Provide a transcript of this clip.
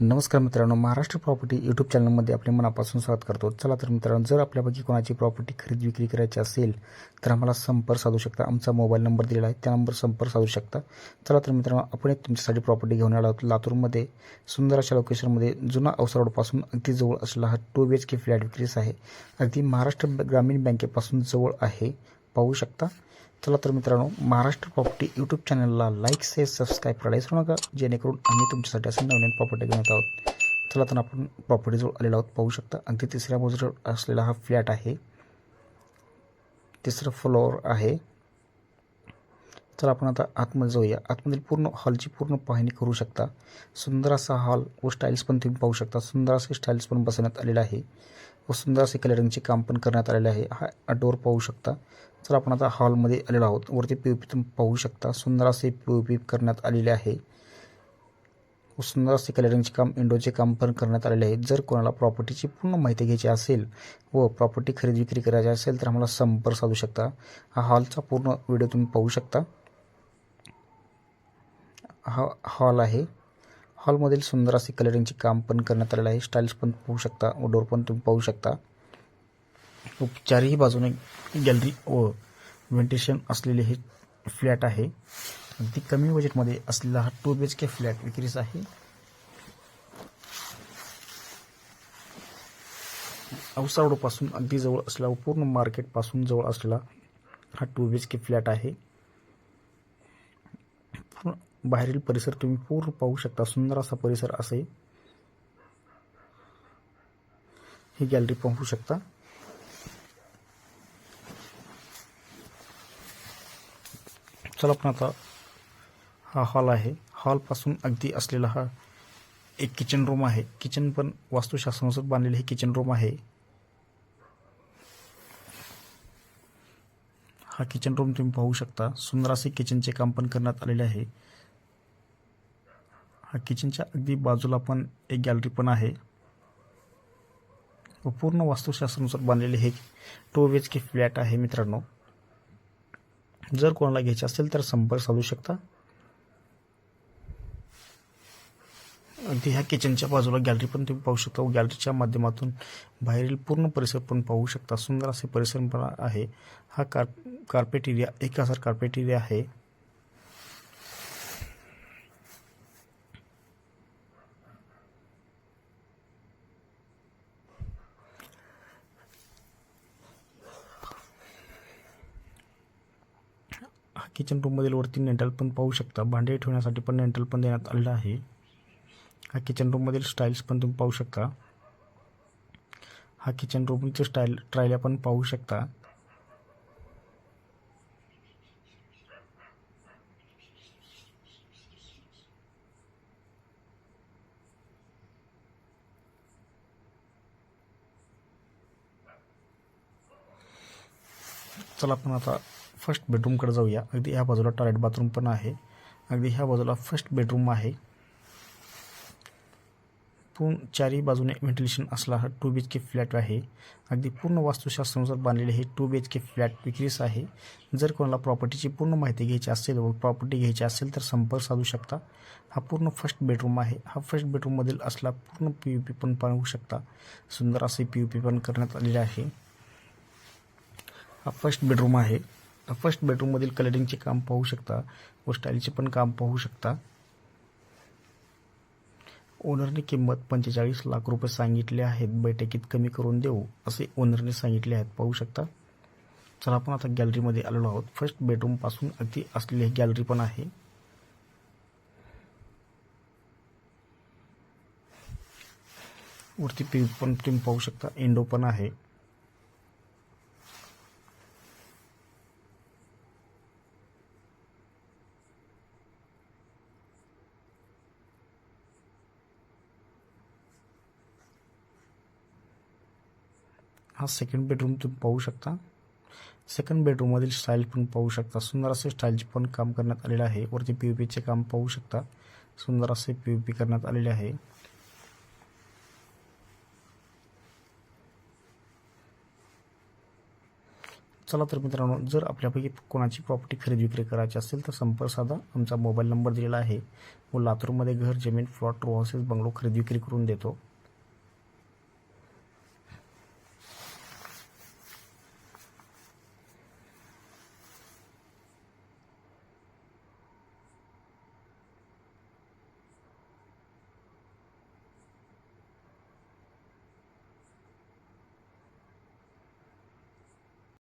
नमस्कार मित्रांनो Maharashtra property YouTube चॅनलमध्ये आपले मनापासून स्वागत करतो. चला तर मित्रांनो जर आपल्यापैकी कोणाची प्रॉपर्टी खरेदी विक्री करायची असेल तर आम्हाला संपर्क साधू शकता. आमचा मोबाईल नंबर दिलेला आहे त्या नंबर संपर्क साधू शकता. चला तर मित्रांनो आपण एक तुमच्यासाठी प्रॉपर्टी घेऊन आलो आहोत. लातूरमध्ये सुंदर अशा लोकेशनमध्ये जुना अवसर रोडपासून अगदी जवळ असलेला हा two B H K flat विक्रीस आहे. अगदी महाराष्ट्र ग्रामीण बँकेपासून जवळ आहे. पाहू शकता. चला तर मित्रांनो महाराष्ट्र प्रॉपर्टी यूट्यूब चॅनलला लाईक शेअर सबस्क्राईब करायला विसरू नका. जेणेकरून आम्ही तुमच्यासाठी असं नवीन प्रॉपर्टी घेऊन येत आहोत. चला तर आपण प्रॉपर्टीजवळ आलेलो आहोत. पाहू शकता अगदी तिसऱ्या मजल्यावर असलेला हा फ्लॅट आहे. तिसरं फ्लोअर आहे. चला आपण आता आतमध्ये जाऊया. आतमधील पूर्ण हॉलची पूर्ण पाहणी करू शकता. सुंदर असा हॉल व स्टाईल्स पण तुम्ही पाहू शकता. सुंदर असे स्टाईल्स पण बसवण्यात आलेले आहे. व सुंदर असे कलरिंगचे काम पण करण्यात आलेले आहे. हा डोर पाहू शकता. तर आपण आता हॉलमध्ये आलेलो आहोत. वरती पी ओ पी तुम्ही पाहू शकता. सुंदर असे पी ओ पी करण्यात आलेले आहे. सुंदर असे कलरिंगचे काम इंडोचे काम पण करण्यात आलेले आहे. जर कोणाला प्रॉपर्टीची पूर्ण माहिती घ्यायची असेल व प्रॉपर्टी खरेदी विक्री करायची असेल तर आम्हाला संपर्क साधू शकता. हा हॉलचा पूर्ण व्हिडिओ तुम्ही पाहू शकता. हा हॉल आहे. हॉलमधील सुंदर असे कलरिंगचे काम पण करण्यात आलेलं आहे. स्टाईल्स पण पाहू शकता. व डोर पण तुम्ही पाहू शकता. चारही बाजूने गॅलरी व व्हेंटिलेशन असलेले हे फ्लॅट आहे. अगदी कमी बजेटमध्ये असलेला हा two B H K flat विक्रीस आहे. औसा रोडपासून अगदी जवळ असलेला पूर्ण मार्केटपासून जवळ असलेला हा two B H K flat आहे. पूर्ण बाहेरील परिसर तुम्ही पूर्ण पाहू शकता. सुंदर असा परिसर असे ही गॅलरी पाहू शकता. चला पण आता हा हॉल आहे. हॉलपासून अगदी असलेला हा एक किचन रूम आहे. किचन पण वास्तुशास्त्रानुसार बांधलेले हे किचन रूम आहे. हा किचन रूम तुम्ही पाहू शकता. सुंदर असे किचनचे काम पण करण्यात आलेले आहे. हा किचनच्या अगदी बाजूला पण एक गॅलरी पण आहे. व पूर्ण वास्तुशास्त्रानुसार बांधलेले हे two B H K flat आहे मित्रांनो. जर कोणाला घ्यायचे असेल तर संपर्क साधू शकता. अगदी ह्या किचनच्या बाजूला गॅलरी पण तुम्ही पाहू शकता. व गॅलरीच्या माध्यमातून बाहेरील पूर्ण परिसर पण पाहू शकता. सुंदर असे परिसर पण आहे. हा कार कार्पेट एरिया एक हजार कार्पेट एरिया आहे. किचन रूममधील वरती नेंटल पण पाहू शकता. भांडे ठेवण्यासाठी पण नेंटल पण देण्यात आलेलं आहे. हा किचन रूममधील स्टाईल्स पण तुम्ही पाहू शकता. हा किचन रूमचे स्टाईल ट्रायल्या पण पाहू शकता. चला आपण आता फर्स्ट बेडरूमकडे जाऊया. अगदी ह्या बाजूला टॉयलेट बाथरूम पण आहे. अगदी ह्या बाजूला फर्स्ट बेडरूम आहे. पूर्ण चारही बाजूने व्हेंटिलेशन असला हा two B H K flat आहे. अगदी पूर्ण वास्तुशास्त्रानुसार बांधलेले हे two B H K flat विक्रीस आहे. जर कोणाला प्रॉपर्टीची पूर्ण माहिती घ्यायची असेल व प्रॉपर्टी घ्यायची असेल तर संपर्क साधू शकता. हा पूर्ण फर्स्ट बेडरूम आहे. हा फर्स्ट बेडरूममधील असला पूर्ण पी यू पी पण पाहू शकता. सुंदर असे पी यू पी पण करण्यात आलेले आहे. हा फर्स्ट बेडरूम आहे. फर्स्ट बेडरूममधील कलरिंगचे काम पाहू शकता व स्टाईलचे पण काम पाहू शकता. ओनरने किंमत पंचेचाळीस लाख रुपये सांगितले आहेत. बैठकीत कमी करून देऊ असे ओनरने सांगितले आहेत. पाहू शकता. चला आपण आता गॅलरीमध्ये आलेलो आहोत. फर्स्ट बेडरूमपासून अगदी असलेली गॅलरी पण आहे. वरती पिंप पण तुम्ही पाहू शकता. इंडो पण आहे. हा सेकंड बेडरूम तुम्ही पाहू शकता. सेकंड बेडरूममधील स्टाईल पण पाहू शकता. सुंदर असे स्टाईलचे पण काम करण्यात आलेलं आहे. वरती पी पीचे काम पाहू शकता. सुंदर असे पी पी करण्यात आलेले आहे. चला तर मित्रांनो जर आपल्यापैकी कोणाची प्रॉपर्टी खरेदी विक्री करायची असेल तर संपर्क साधा. आमचा मोबाईल नंबर दिलेला आहे. व लातूरमध्ये घर जमीन प्लॉट रो हाऊसेस बंगलो खरेदी विक्री करून देतो.